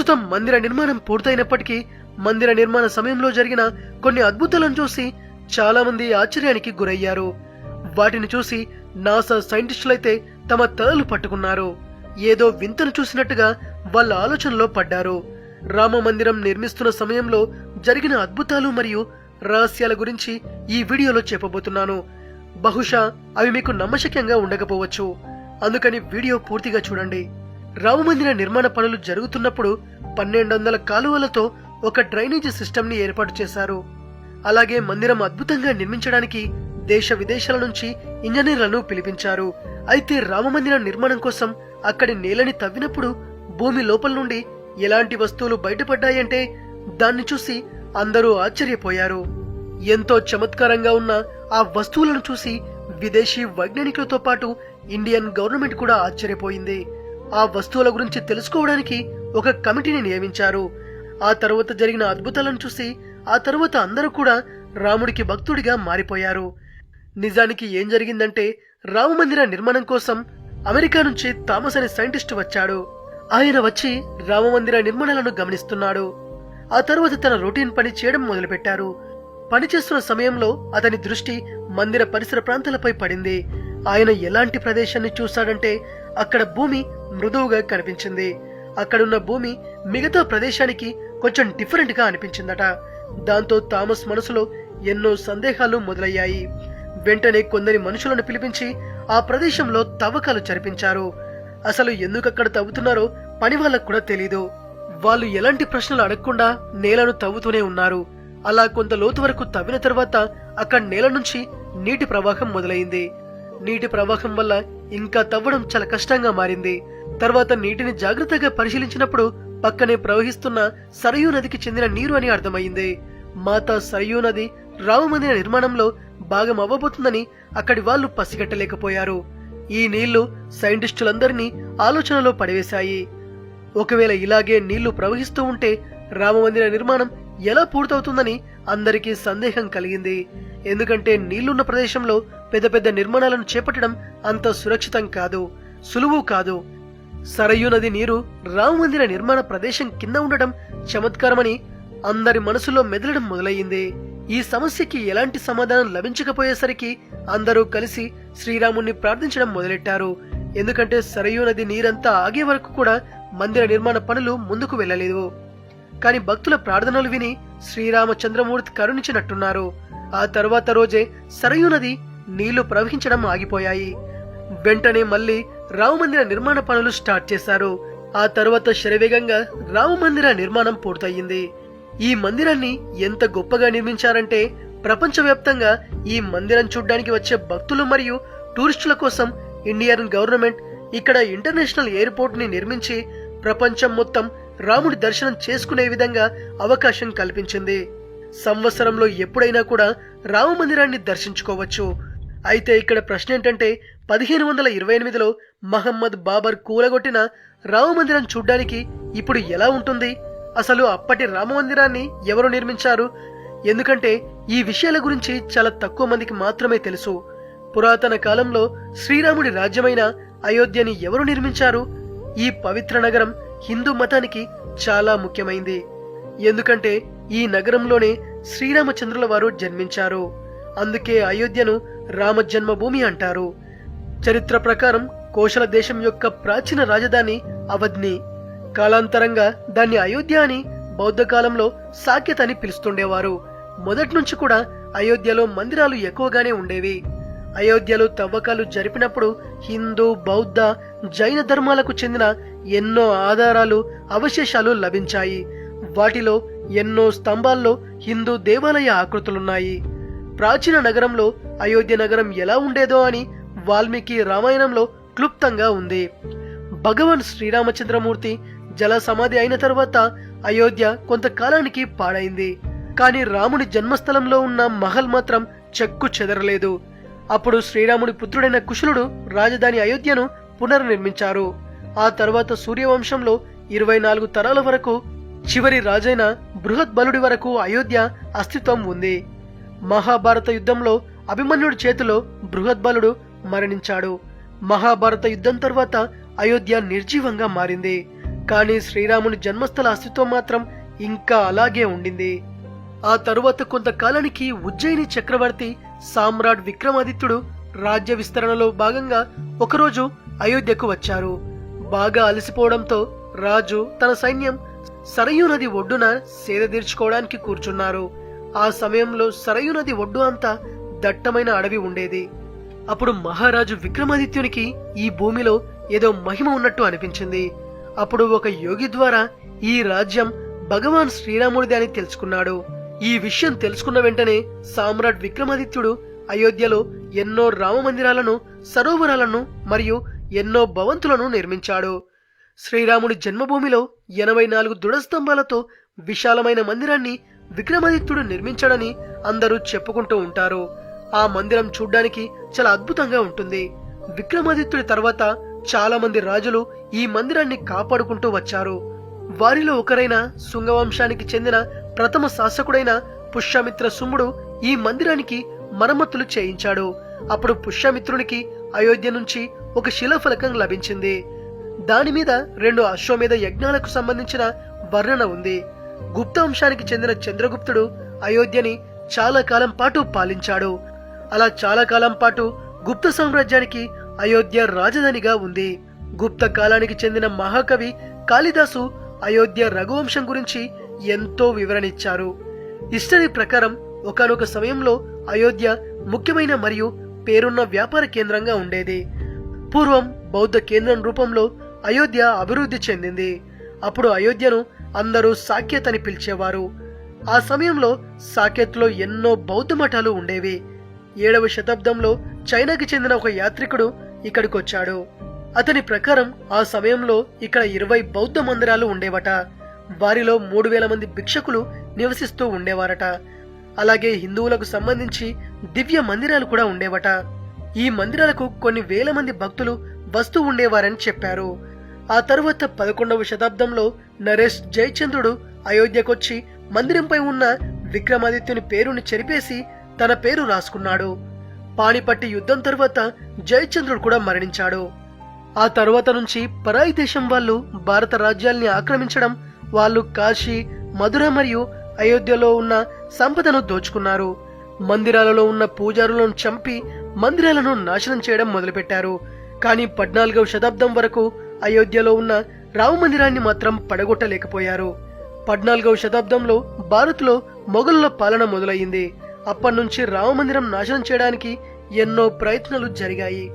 ప్రస్తుతం మందిర నిర్మాణం పూర్తయినప్పటికీ మందిర నిర్మాణ సమయంలో జరిగిన కొన్ని అద్భుతాలను చూసి చాలా మంది ఆశ్చర్యానికి గురయ్యారు. వాటిని చూసి నాసా సైంటిస్టులైతే తమ తలలు పట్టుకున్నారు. ఏదో వింతను చూసినట్టుగా వాళ్ళ ఆలోచనలో పడ్డారు. రామ మందిరం నిర్మిస్తున్న సమయంలో జరిగిన అద్భుతాలు మరియు రహస్యాల గురించి ఈ వీడియోలో చెప్పబోతున్నాను. బహుశా అవి మీకు నమ్మశక్యంగా ఉండకపోవచ్చు. అందుకని వీడియో పూర్తిగా చూడండి. రామమందిర నిర్మాణ పనులు జరుగుతున్నప్పుడు పన్నెండు వందల కాలువలతో ఒక డ్రైనేజీ సిస్టమ్ని ఏర్పాటు చేశారు. అలాగే మందిరం అద్భుతంగా నిర్మించడానికి దేశ విదేశాల నుంచి ఇంజనీర్లను పిలిపించారు. అయితే రామమందిర నిర్మాణం కోసం అక్కడి నేలని తవ్వినప్పుడు భూమి లోపల నుండి ఎలాంటి వస్తువులు బయటపడ్డాయంటే దాన్ని చూసి అందరూ ఆశ్చర్యపోయారు. ఎంతో చమత్కారంగా ఉన్న ఆ వస్తువులను చూసి విదేశీ వైజ్ఞానికులతో పాటు ఇండియన్ గవర్నమెంట్ కూడా ఆశ్చర్యపోయింది. ఆ వస్తువుల గురించి తెలుసుకోవడానికి ఒక కమిటీని నియమించారు. ఆ తర్వాత జరిగిన అద్భుతాలను చూసి ఆ తర్వాత అందరూ కూడా రాముడికి భక్తుడిగా మారిపోయారు. నిజానికి ఏం జరిగిందంటే రామమందిర నిర్మాణం కోసం అమెరికా నుంచి థామస్ అనే సైంటిస్ట్ వచ్చాడు. ఆయన వచ్చి రామమందిర నిర్మాణాలను గమనిస్తున్నాడు. ఆ తర్వాత తన రొటీన్ పని చేయడం మొదలుపెట్టారు. పనిచేస్తున్న సమయంలో అతని దృష్టి మందిర పరిసర ప్రాంతాలపై పడింది. ఆయన ఎలాంటి ప్రదేశాన్ని చూశాడంటే అక్కడ భూమి మృదువుగా కనిపించింది. అక్కడున్న భూమి మిగతా ప్రదేశానికి కొంచెం డిఫరెంట్గా అనిపించిందట. దాంతో థామస్ మనసులో ఎన్నో సందేహాలు మొదలయ్యాయి. వెంటనే కొందరి మనుషులను పిలిపించి ఆ ప్రదేశంలో తవ్వకాలు జరిపించారు. అసలు ఎందుకు అక్కడ తవ్వుతున్నారో పని వాళ్ళకు కూడా తెలీదు. వాళ్ళు ఎలాంటి ప్రశ్నలు అడగకుండా నేలను తవ్వుతూనే ఉన్నారు. అలా కొంత లోతు వరకు తవ్విన తర్వాత అక్కడ నేల నుంచి నీటి ప్రవాహం మొదలైంది. నీటి ప్రవాహం వల్ల ఇంకా తవ్వడం చాలా కష్టంగా మారింది. తర్వాత నీటిని జాగ్రత్తగా పరిశీలించినప్పుడు పక్కనే ప్రవహిస్తున్న సరయూ నదికి చెందిన నీరు అని అర్థమైంది. మాతా సరయూ నది రామమందిర నిర్మాణంలో భాగం అవ్వబోతుందని అక్కడి వాళ్ళు పసిగట్టలేకపోయారు. ఈ నీళ్ళు సైంటిస్టులందరినీ ఆలోచనలో పడివేశాయి. ఒకవేళ ఇలాగే నీళ్ళు ప్రవహిస్తూ ఉంటే రామమందిర నిర్మాణం ఎలా పూర్తవుతుందని అందరికీ సందేహం కలిగింది. ఎందుకంటే నీళ్ళున్న ప్రదేశంలో పెద్ద పెద్ద నిర్మాణాలను చేపట్టడం అంత సురక్షితం కాదు సులువు కాదు. సరయు నది నీరు రామమందిర నిర్మాణ ప్రదేశం కింద ఉండటం చమత్కారమని అందరి మనసులో మెదలడం మొదలయ్యింది. ఈ సమస్యకి ఎలాంటి సమాధానం లభించకపోయేసరికి అందరూ కలిసి శ్రీరాముణ్ణి ప్రార్థించడం మొదలెట్టారు. ఎందుకంటే సరయూ నది నీరంతా ఆగే వరకు కూడా మందిర నిర్మాణ పనులు ముందుకు వెళ్ళలేదు. కాని భక్తుల ప్రార్థనలు విని శ్రీరామచంద్రమూర్తి కరుణించినట్టున్నారు. ఆ తర్వాత రోజే సరయూ నది నీళ్ళు ప్రవహించడం ఆగిపోయాయి. వెంటనే మళ్ళీ రామమందిర నిర్మాణ పనులు స్టార్ట్ చేశారు. ఆ తర్వాత శరవేగంగా రామమందిర నిర్మాణం పూర్తయింది. ఈ మందిరాన్ని ఎంత గొప్పగా నిర్మించారంటే ప్రపంచవ్యాప్తంగా ఈ మందిరం చూడ్డానికి వచ్చే భక్తులు మరియు టూరిస్టుల కోసం ఇండియన్ గవర్నమెంట్ ఇక్కడ ఇంటర్నేషనల్ ఎయిర్పోర్ట్ని నిర్మించి ప్రపంచం మొత్తం రాముడి దర్శనం చేసుకునే విధంగా అవకాశం కల్పించింది. సంవత్సరంలో ఎప్పుడైనా కూడా రామ మందిరాన్ని దర్శించుకోవచ్చు. అయితే ఇక్కడ ప్రశ్న ఏంటంటే పదిహేను వందల ఇరవై ఎనిమిదిలో మహమ్మద్ బాబర్ కూలగొట్టిన రామమందిరం చూడ్డానికి ఇప్పుడు ఎలా ఉంటుంది? అసలు అప్పటి రామమందిరాన్ని ఎవరు నిర్మించారు? ఎందుకంటే ఈ విషయాల గురించి చాలా తక్కువ మందికి మాత్రమే తెలుసు. పురాతన కాలంలో శ్రీరాముడి రాజ్యమైన అయోధ్యని ఎవరు నిర్మించారు? ఈ పవిత్ర నగరం హిందూ మతానికి చాలా ముఖ్యమైంది. ఎందుకంటే ఈ నగరంలోనే శ్రీరామచంద్రుల వారు జన్మించారు. అందుకే అయోధ్యను రామజన్మభూమి అంటారు. చరిత్ర ప్రకారం కోశల దేశం యొక్క ప్రాచీన రాజధాని అవధ్ని. కాలాంతరంగా దాన్ని అయోధ్య అని బౌద్ధ కాలంలో సాక్యత అని పిలుస్తుండేవారు. మొదటి నుంచి కూడా అయోధ్యలో మందిరాలు ఎక్కువగానే ఉండేవి. అయోధ్యలో తవ్వకాలు జరిపినప్పుడు హిందూ బౌద్ధ జైన ధర్మాలకు చెందిన ఎన్నో ఆధారాలు అవశేషాలు లభించాయి. వాటిలో ఎన్నో స్తంభాల్లో హిందూ దేవాలయ ఆకృతులున్నాయి. ప్రాచీన నగరంలో అయోధ్య నగరం ఎలా ఉండేదో అని వాల్మీకి రామాయణంలో క్లుప్తంగా ఉంది. భగవాన్ శ్రీరామచంద్రమూర్తి జల సమాధి అయిన తర్వాత అయోధ్య కొంతకాలానికి పాడైంది. కానీ రాముడి జన్మస్థలంలో ఉన్న మహల్ మాత్రం చెక్కు చెదరలేదు. అప్పుడు శ్రీరాముడి పుత్రుడైన కుశలుడు రాజధాని అయోధ్యను పునర్నిర్మించారు. ఆ తర్వాత సూర్యవంశంలో ఇరవై నాలుగు తరాల వరకు చివరి రాజైన బృహద్బలుడి వరకు అయోధ్య అస్తిత్వం ఉంది. మహాభారత యుద్ధంలో అభిమన్యుడి చేతిలో బృహద్బలుడు మరణించాడు. మహాభారత యుద్ధం తర్వాత అయోధ్య నిర్జీవంగా మారింది. కానీ శ్రీరాముని జన్మస్థల అస్తిత్వం మాత్రం ఇంకా అలాగే ఉండింది. ఆ తరువాత కొంతకాలానికి ఉజ్జయిని చక్రవర్తి సామ్రాట్ విక్రమాదిత్యుడు రాజ్య విస్తరణలో భాగంగా ఒకరోజు అయోధ్యకు వచ్చారు. బాగా అలసిపోవడంతో రాజు తన సైన్యం సరయూ నది ఒడ్డున సేద తీర్చుకోవడానికి కూర్చున్నారు. ఆ సమయంలో సరయూ నది ఒడ్డు అంతా దట్టమైన అడవి ఉండేది. అప్పుడు మహారాజు విక్రమాదిత్యునికి ఈ భూమిలో ఏదో మహిమ ఉన్నట్టు అనిపించింది. అప్పుడు ఒక యోగి ద్వారా ఈ రాజ్యం భగవాన్ శ్రీరాముడిది అని తెలుసుకున్నాడు. ఈ విషయం తెలుసుకున్న వెంటనే సామ్రాట్ విక్రమాదిత్యుడు అయోధ్యలో ఎన్నో రామ మందిరాలను సరోవరాలను మరియు ఎన్నో భవంతులను నిర్మించాడు. శ్రీరాముడి జన్మభూమిలో ఎనభై నాలుగు దృఢస్తంభాలతో విశాలమైన మందిరాన్ని విక్రమాదిత్యుడు నిర్మించాడని అందరూ చెప్పుకుంటూ ఉంటారు. ఆ మందిరం చూడ్డానికి చాలా అద్భుతంగా ఉంటుంది. విక్రమాదిత్యుడి తర్వాత చాలా మంది రాజులు ఈ మందిరాన్ని కాపాడుకుంటూ వచ్చారు. వారిలో ఒకరైన శృంగవంశానికి చెందిన ప్రథమ శాసకుడైన పుష్యమిత్ర సుమ్ముడు ఈ మందిరానికి మరమ్మతులు చేయించాడు. అప్పుడు పుష్యమిత్రునికి అయోధ్య నుంచి ఒక శిలాఫలకం లభించింది. దాని మీద రెండు అశ్వమేధ యజ్ఞాలకు సంబంధించిన వర్ణన ఉంది. గుప్త వంశానికి చెందిన చంద్రగుప్తుడు అయోధ్యని చాలా కాలం పాటు పాలించాడు. అలా చాలా కాలం పాటు గుప్త సామ్రాజ్యానికి అయోధ్య రాజధానిగా ఉంది. గుప్త కాలానికి చెందిన మహాకవి కాళిదాసు అయోధ్య రఘువంశం గురించి ఎంతో వివరణిచ్చారు. హిస్టరీ ప్రకారం ఒకానొక సమయంలో అయోధ్య ముఖ్యమైన మరియు పేరున్న వ్యాపార కేంద్రంగా ఉండేది. పూర్వం బౌద్ధ కేంద్రం రూపంలో అయోధ్య అభివృద్ధి చెందింది. అప్పుడు అయోధ్యను అందరూ సాకేత్ అని పిలిచేవారు. ఆ సమయంలో సాకేత్లో ఎన్నో బౌద్ధ మఠాలు ఉండేవి. ఏడవ శతాబ్దంలో చైనాకి చెందిన ఒక యాత్రికుడు ఇక్కడికొచ్చాడు. అతని ప్రకారం ఆ సమయంలో ఇక్కడ ఇరవై బౌద్ధ మందిరాలు ఉండేవట. వారిలో మూడు వేల మంది భిక్షకులు నివసిస్తూ ఉండేవారట. అలాగే హిందువులకు సంబంధించి దివ్య మందిరాలు కూడా ఉండేవట. ఈ మందిరాలకు కొన్ని వేల మంది భక్తులు వస్తూ ఉండేవారని చెప్పారు. ఆ తరువాత పదకొండవ శతాబ్దంలో నరేష్ జయచంద్రుడు అయోధ్యకొచ్చి మందిరంపై ఉన్న విక్రమాదిత్యుని పేరును చెరిపేసి తన పేరు రాసుకున్నాడు. పాణిపట్టి యుద్ధం తర్వాత జయచంద్రుడు కూడా మరణించాడు. ఆ తర్వాత నుంచి పరాయి దేశం వాళ్ళు భారత రాజ్యాల్ని ఆక్రమించడం వాళ్ళు కాశీ మధుర మరియు అయోధ్యలో ఉన్న సంపదను దోచుకున్నారు. మందిరాలలో ఉన్న పూజారులను చంపి మందిరాలను నాశనం చేయడం మొదలుపెట్టారు. కానీ పద్నాలుగవ శతాబ్దం వరకు అయోధ్యలో ఉన్న రామ మందిరాన్ని మాత్రం పడగొట్టలేకపోయారు. పద్నాలుగవ శతాబ్దంలో భారత్లో మొఘలుల పాలన మొదలయ్యింది. అప్పటి నుంచి రామ మందిరం నాశనం చేయడానికి ఎన్నో ప్రయత్నాలు జరిగాయి.